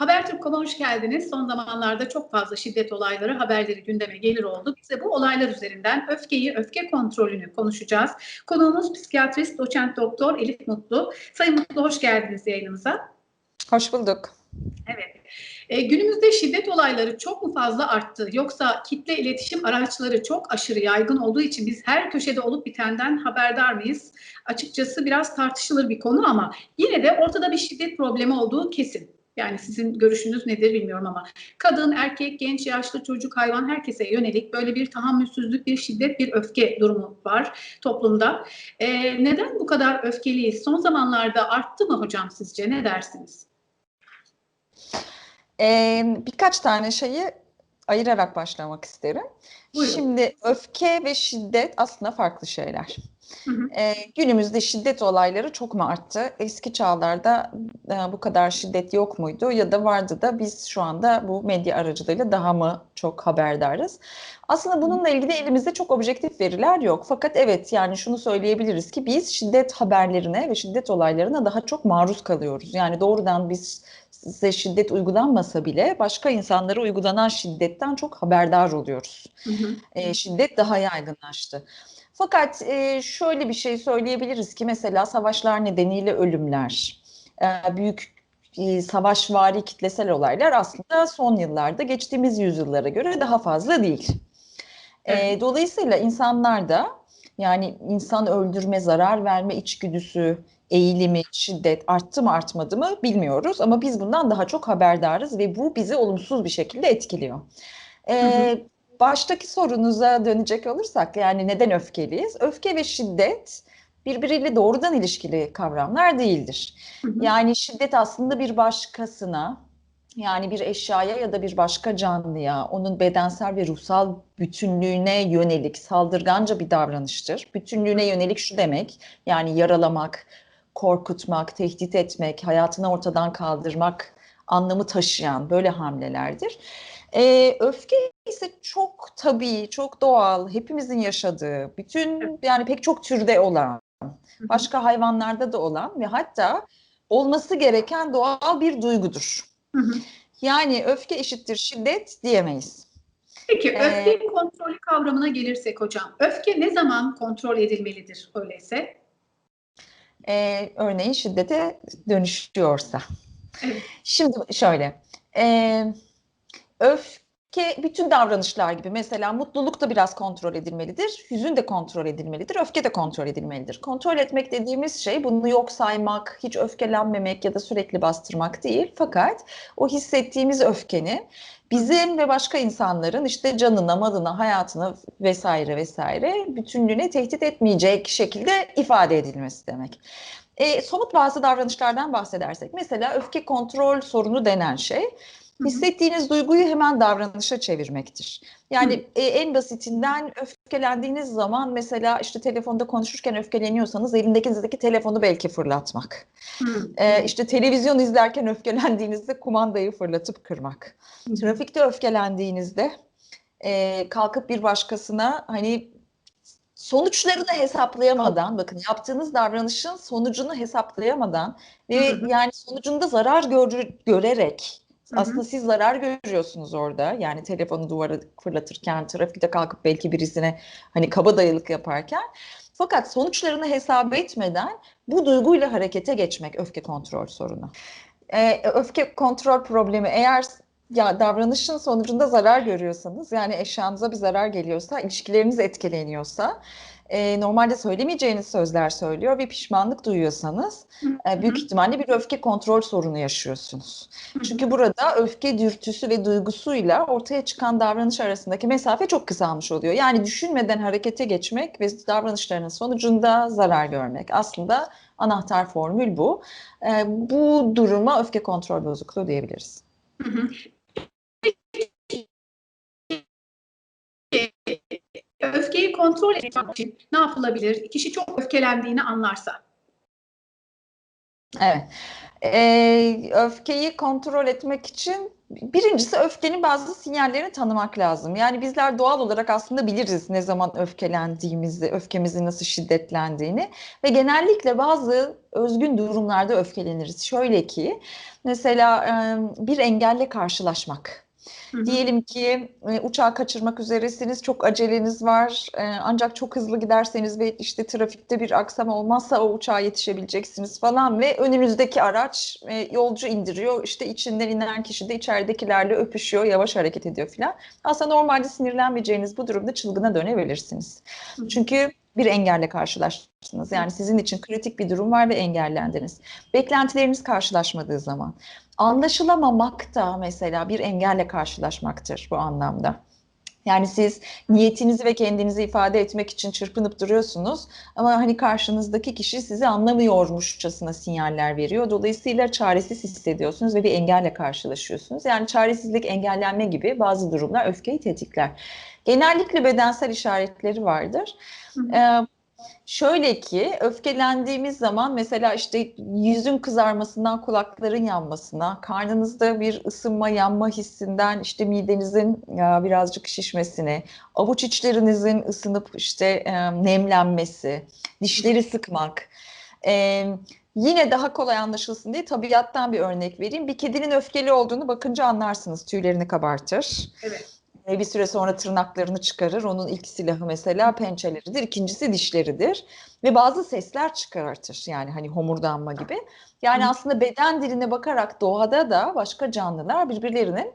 Habertürk.com'a hoş geldiniz. Son zamanlarda çok fazla şiddet olayları, haberleri gündeme gelir oldu. Biz de bu olaylar üzerinden öfkeyi, öfke kontrolünü konuşacağız. Konuğumuz psikiyatrist, doçent doktor Elif Mutlu. Sayın Mutlu hoş geldiniz yayınımıza. Hoş bulduk. Evet. E, günümüzde şiddet olayları çok mu fazla arttı? Yoksa kitle iletişim araçları çok aşırı yaygın olduğu için biz her köşede olup bitenden haberdar mıyız? Açıkçası biraz tartışılır bir konu ama yine de ortada bir şiddet problemi olduğu kesin. Yani sizin görüşünüz nedir bilmiyorum ama kadın, erkek, genç, yaşlı, çocuk, hayvan herkese yönelik böyle bir tahammülsüzlük, bir şiddet, bir öfke durumu var toplumda. E, neden bu kadar öfkeliyiz? Son zamanlarda arttı mı hocam sizce? Ne dersiniz? Ee, birkaç tane şeyi ayırarak başlamak isterim. Buyurun. Şimdi öfke ve şiddet aslında farklı şeyler. Hı hı. Ee, günümüzde şiddet olayları çok mu arttı? Eski çağlarda e, bu kadar şiddet yok muydu? Ya da vardı da biz şu anda bu medya aracılığıyla daha mı çok haberdarız? Aslında bununla ilgili elimizde çok objektif veriler yok. Fakat evet yani şunu söyleyebiliriz ki biz şiddet haberlerine ve şiddet olaylarına daha çok maruz kalıyoruz. Yani doğrudan biz size şiddet uygulanmasa bile başka insanlara uygulanan şiddetten çok haberdar oluyoruz. Hı hı. E, şiddet daha yaygınlaştı. Fakat e, şöyle bir şey söyleyebiliriz ki mesela savaşlar nedeniyle ölümler, e, büyük e, savaşvari kitlesel olaylar aslında son yıllarda geçtiğimiz yüzyıllara göre daha fazla değil. E, Evet. dolayısıyla insanlar da yani insan öldürme, zarar verme içgüdüsü, eğilimi, şiddet arttı mı artmadı mı bilmiyoruz ama biz bundan daha çok haberdarız ve bu bizi olumsuz bir şekilde etkiliyor. E, baştaki sorunuza dönecek olursak yani neden öfkeliyiz? Öfke ve şiddet birbiriyle doğrudan ilişkili kavramlar değildir. Hı hı. Yani şiddet aslında bir başkasına yani bir eşyaya ya da bir başka canlıya onun bedensel ve ruhsal bütünlüğüne yönelik saldırganca bir davranıştır. Bütünlüğüne yönelik şu demek yani yaralamak, korkutmak, tehdit etmek, hayatını ortadan kaldırmak anlamı taşıyan böyle hamlelerdir. Ee, öfke ise çok tabii, çok doğal, hepimizin yaşadığı, bütün yani pek çok türde olan, başka hayvanlarda da olan ve hatta olması gereken doğal bir duygudur. Hı hı. Yani öfke eşittir şiddet diyemeyiz. Peki Ee, öfke kontrolü kavramına gelirsek hocam, öfke ne zaman kontrol edilmelidir öyleyse? Ee, örneğin şiddete dönüşüyorsa. Evet. Şimdi şöyle, e, öfke bütün davranışlar gibi mesela mutluluk da biraz kontrol edilmelidir, hüzün de kontrol edilmelidir, öfke de kontrol edilmelidir. Kontrol etmek dediğimiz şey bunu yok saymak, hiç öfkelenmemek ya da sürekli bastırmak değil. Fakat o hissettiğimiz öfkenin bizim ve başka insanların işte canına, malına, hayatına vesaire vesaire bütünlüğüne tehdit etmeyecek şekilde ifade edilmesi demek. E, somut bazı davranışlardan bahsedersek mesela öfke kontrol sorunu denen şey. Hissettiğiniz duyguyu hemen davranışa çevirmektir. Yani e, en basitinden öfkelendiğiniz zaman mesela işte telefonda konuşurken öfkeleniyorsanız elindeki telefonu belki fırlatmak. E, işte televizyon izlerken öfkelendiğinizde kumandayı fırlatıp kırmak. Trafikte öfkelendiğinizde e, kalkıp bir başkasına hani sonuçlarını hesaplayamadan bakın yaptığınız davranışın sonucunu hesaplayamadan ve yani sonucunda zarar gör, görerek Aslında siz zarar görüyorsunuz orada. Yani telefonu duvara fırlatırken trafikte kalkıp belki birisine hani kabadayılık yaparken. Fakat sonuçlarını hesap etmeden bu duyguyla harekete geçmek öfke kontrol sorunu. Ee, öfke kontrol problemi eğer ya davranışın sonucunda zarar görüyorsanız yani eşyanıza bir zarar geliyorsa, ilişkileriniz etkileniyorsa, e, normalde söylemeyeceğiniz sözler söylüyor ve pişmanlık duyuyorsanız e, büyük ihtimalle bir öfke kontrol sorunu yaşıyorsunuz. Çünkü burada öfke dürtüsü ve duygusuyla ortaya çıkan davranış arasındaki mesafe çok kısalmış oluyor. Yani düşünmeden harekete geçmek ve davranışlarının sonucunda zarar görmek. Aslında anahtar formül bu. E, bu duruma öfke kontrol bozukluğu diyebiliriz. Hı hı. Öfkeyi kontrol etmek için ne yapılabilir? Kişi çok öfkelendiğini anlarsa. Evet. Ee, öfkeyi kontrol etmek için birincisi öfkenin bazı sinyallerini tanımak lazım. Yani bizler doğal olarak aslında biliriz ne zaman öfkelendiğimizi, öfkemizin nasıl şiddetlendiğini ve genellikle bazı özgün durumlarda öfkeleniriz. Şöyle ki mesela bir engelle karşılaşmak. Hı hı. Diyelim ki e, uçağı kaçırmak üzeresiniz, çok aceleniz var. E, ancak çok hızlı giderseniz ve işte trafikte bir aksam olmazsa o uçağa yetişebileceksiniz falan ve önünüzdeki araç e, yolcu indiriyor. İşte içinden inen kişi de içeridekilerle öpüşüyor, yavaş hareket ediyor falan. Aslında normalde sinirlenmeyeceğiniz bu durumda çılgına dönebilirsiniz. Hı hı. Çünkü bir engelle karşılaştınız. Yani sizin için kritik bir durum var ve engellendiniz. Beklentileriniz karşılaşmadığı zaman. Anlaşılamamak da mesela bir engelle karşılaşmaktır bu anlamda. Yani siz niyetinizi ve kendinizi ifade etmek için çırpınıp duruyorsunuz ama hani karşınızdaki kişi sizi anlamıyormuşçasına sinyaller veriyor. Dolayısıyla çaresiz hissediyorsunuz ve bir engelle karşılaşıyorsunuz. Yani çaresizlik, engellenme gibi bazı durumlar öfkeyi tetikler. Genellikle bedensel işaretleri vardır. Hı hı. Ee, şöyle ki öfkelendiğimiz zaman mesela işte yüzün kızarmasından kulakların yanmasına, karnınızda bir ısınma yanma hissinden işte midenizin birazcık şişmesine, avuç içlerinizin ısınıp işte e, nemlenmesi, dişleri sıkmak. E, yine daha kolay anlaşılsın diye tabiattan bir örnek vereyim. Bir kedinin öfkeli olduğunu bakınca anlarsınız. Tüylerini kabartır. Evet. E, bir süre sonra tırnaklarını çıkarır. Onun ilk silahı mesela pençeleridir. İkincisi dişleridir. Ve bazı sesler çıkartır. Yani hani homurdanma gibi. Yani aslında beden diline bakarak doğada da başka canlılar birbirlerinin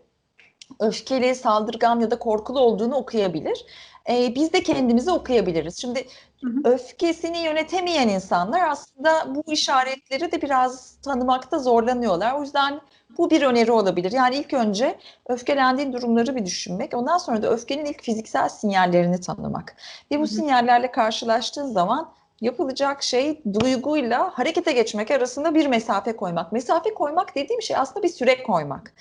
öfkeli, saldırgan ya da korkulu olduğunu okuyabilir. E, biz de kendimizi okuyabiliriz. Şimdi Hı hı. öfkesini yönetemeyen insanlar aslında bu işaretleri de biraz tanımakta zorlanıyorlar. O yüzden bu bir öneri olabilir. Yani ilk önce öfkelendiğin durumları bir düşünmek, ondan sonra da öfkenin ilk fiziksel sinyallerini tanımak. Ve bu sinyallerle karşılaştığın zaman yapılacak şey duyguyla harekete geçmek arasında bir mesafe koymak. Mesafe koymak dediğim şey aslında bir süre koymak.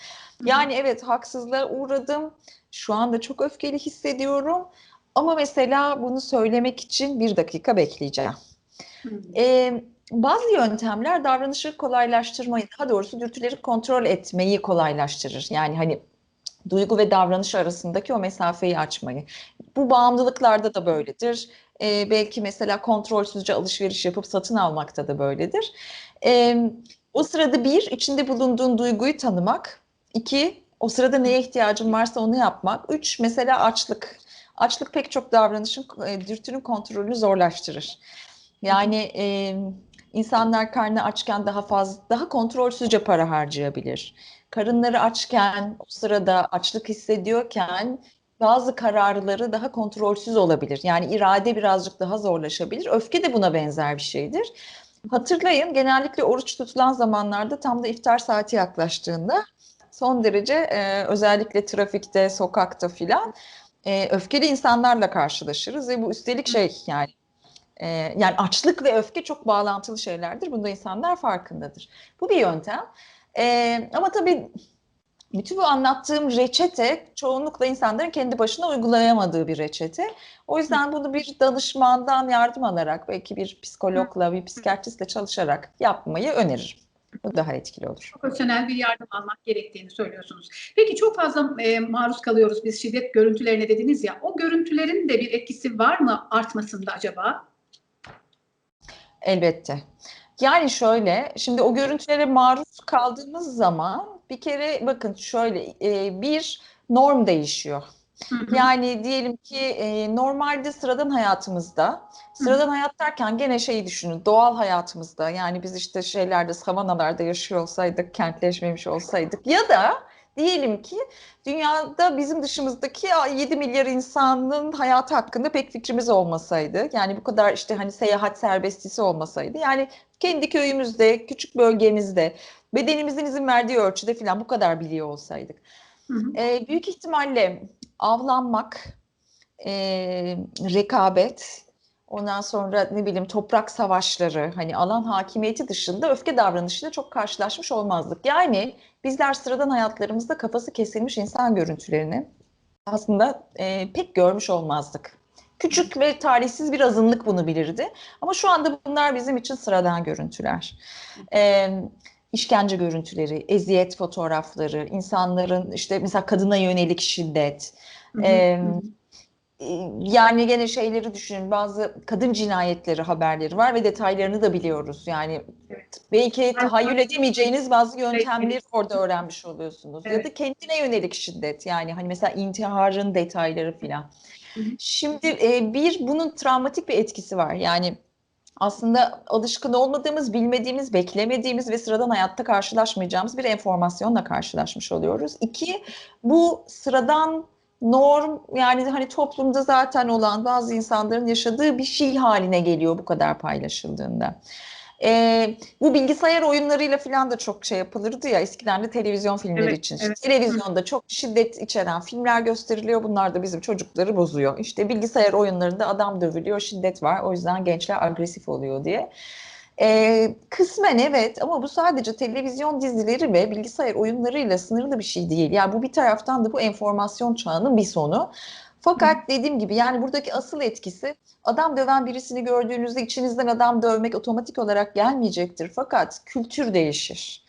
Yani evet haksızlığa uğradım, şu anda çok öfkeli hissediyorum ama mesela bunu söylemek için bir dakika bekleyeceğim. Ee, bazı yöntemler davranışı kolaylaştırmayı, daha doğrusu dürtüleri kontrol etmeyi kolaylaştırır. Yani hani duygu ve davranış arasındaki o mesafeyi açmayı. Bu bağımlılıklarda da böyledir. Ee, belki mesela kontrolsüzce alışveriş yapıp satın almakta da böyledir. Ee, o sırada bir, içinde bulunduğun duyguyu tanımak. İki, o sırada neye ihtiyacın varsa onu yapmak. Üç, mesela açlık. Açlık pek çok davranışın, e, dürtünün kontrolünü zorlaştırır. Yani e, insanlar karnı açken daha fazla, daha kontrolsüzce para harcayabilir. Karınları açken, o sırada açlık hissediyorken bazı kararları daha kontrolsüz olabilir. Yani irade birazcık daha zorlaşabilir. Öfke de buna benzer bir şeydir. Hatırlayın genellikle oruç tutulan zamanlarda tam da iftar saati yaklaştığında son derece e, özellikle trafikte, sokakta filan e, öfkeli insanlarla karşılaşırız ve bu üstelik şey yani e, yani açlık ve öfke çok bağlantılı şeylerdir. Bunda insanlar farkındadır. Bu bir yöntem. E, ama tabii bütün bu anlattığım reçete çoğunlukla insanların kendi başına uygulayamadığı bir reçete. O yüzden bunu bir danışmandan yardım alarak belki bir psikologla, bir psikiyatristle çalışarak yapmayı öneririm. Bu daha etkili olur. Profesyonel bir yardım almak gerektiğini söylüyorsunuz. Peki çok fazla e, maruz kalıyoruz biz şiddet görüntülerine dediniz ya. O görüntülerin de bir etkisi var mı artmasında acaba? Elbette. Yani şöyle, şimdi o görüntülere maruz kaldığımız zaman bir kere bakın şöyle e, bir norm değişiyor. Hı hı. Yani diyelim ki e, normalde sıradan hayatımızda, sıradan hayat derken gene şeyi düşünün, doğal hayatımızda yani biz işte şeylerde, savanalarda yaşıyor olsaydık, kentleşmemiş olsaydık ya da diyelim ki dünyada bizim dışımızdaki 7 milyar insanın hayatı hakkında pek fikrimiz olmasaydı, yani bu kadar işte hani seyahat serbestisi olmasaydı, yani kendi köyümüzde, küçük bölgemizde, bedenimizin izin verdiği ölçüde falan bu kadar biliyor olsaydık. Hı hı. E, büyük ihtimalle avlanmak, e, rekabet, ondan sonra ne bileyim toprak savaşları, hani alan hakimiyeti dışında öfke davranışıyla çok karşılaşmış olmazdık. Yani bizler sıradan hayatlarımızda kafası kesilmiş insan görüntülerini aslında e, pek görmüş olmazdık. Küçük ve talihsiz bir azınlık bunu bilirdi. Ama şu anda bunlar bizim için sıradan görüntüler. E, işkence görüntüleri, eziyet fotoğrafları, insanların işte mesela kadına yönelik şiddet, Hı hı, e, yani gene şeyleri düşünün bazı kadın cinayetleri haberleri var ve detaylarını da biliyoruz. Yani Evet. belki tahayyül edemeyeceğiniz bazı yöntemleri orada öğrenmiş oluyorsunuz. Ya Evet. da kendine yönelik şiddet yani hani mesela intiharın detayları filan. Şimdi e, bir bunun travmatik bir etkisi var. Yani aslında alışkın olmadığımız, bilmediğimiz, beklemediğimiz ve sıradan hayatta karşılaşmayacağımız bir enformasyonla karşılaşmış oluyoruz. İki, bu sıradan norm yani hani toplumda zaten olan bazı insanların yaşadığı bir şey haline geliyor bu kadar paylaşıldığında. Ee, bu bilgisayar oyunlarıyla falan da çok şey yapılırdı ya eskiden de televizyon filmleri Evet, için. evet. Televizyonda çok şiddet içeren filmler gösteriliyor. Bunlar da bizim çocukları bozuyor. İşte bilgisayar oyunlarında adam dövülüyor, şiddet var. O yüzden gençler agresif oluyor diye. Ee, kısmen evet ama bu sadece televizyon dizileri ve bilgisayar oyunlarıyla sınırlı bir şey değil. Yani bu bir taraftan da bu enformasyon çağının bir sonu. Fakat dediğim gibi yani buradaki asıl etkisi adam döven birisini gördüğünüzde içinizden adam dövmek otomatik olarak gelmeyecektir. Fakat kültür değişir.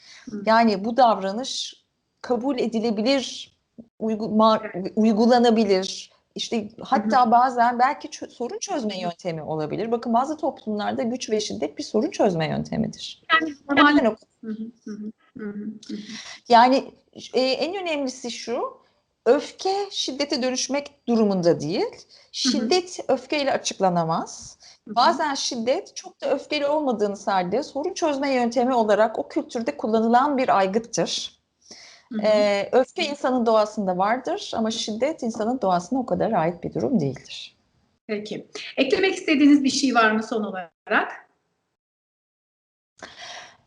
Yani bu davranış kabul edilebilir, uygu- uygulanabilir. İşte hatta bazen belki sorun çözme yöntemi olabilir. Bakın bazı toplumlarda güç ve şiddet bir sorun çözme yöntemidir. Yani. Yani, yani e, en önemlisi şu, öfke şiddete dönüşmek durumunda değil. Şiddet öfkeyle açıklanamaz. Bazen şiddet çok da öfkeli olmadığınız halde sorun çözme yöntemi olarak o kültürde kullanılan bir aygıttır. Ee, öfke insanın doğasında vardır ama şiddet insanın doğasına o kadar ait bir durum değildir. Peki. Eklemek istediğiniz bir şey var mı son olarak?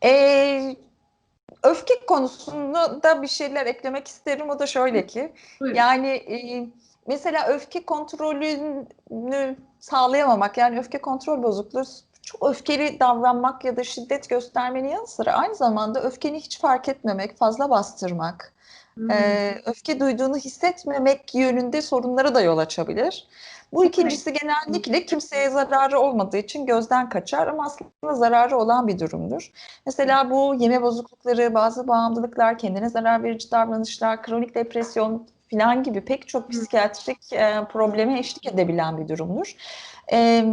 Ee, öfke konusunda da bir şeyler eklemek isterim. O da şöyle ki, Buyurun. yani e, mesela öfke kontrolünü sağlayamamak, yani öfke kontrol bozukluğu çok öfkeli davranmak ya da şiddet göstermenin yanı sıra aynı zamanda öfkeni hiç fark etmemek, fazla bastırmak, Hı. Ee, öfke duyduğunu hissetmemek yönünde sorunlara da yol açabilir. Bu ikincisi genellikle kimseye zararı olmadığı için gözden kaçar ama aslında zararı olan bir durumdur. Mesela bu yeme bozuklukları, bazı bağımlılıklar, kendine zarar verici davranışlar, kronik depresyon falan gibi pek çok psikiyatrik e, probleme eşlik edebilen bir durumdur. E,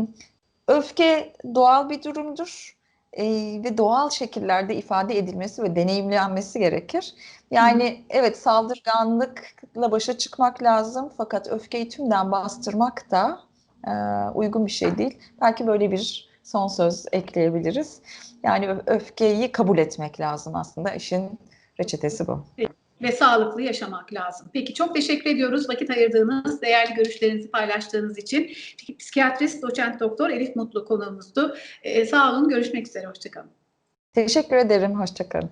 öfke doğal bir durumdur e, ve doğal şekillerde ifade edilmesi ve deneyimlenmesi gerekir. Yani evet saldırganlıkla başa çıkmak lazım fakat öfkeyi tümden bastırmak da e, uygun bir şey değil. Belki böyle bir son söz ekleyebiliriz. Yani öfkeyi kabul etmek lazım aslında. İşin reçetesi bu. Ve sağlıklı yaşamak lazım. Peki çok teşekkür ediyoruz vakit ayırdığınız, değerli görüşlerinizi paylaştığınız için. Psikiyatrist doçent doktor Elif Mutlu konuğumuzdu. Ee, sağ olun, görüşmek üzere, hoşçakalın. Teşekkür ederim. Hoşçakalın.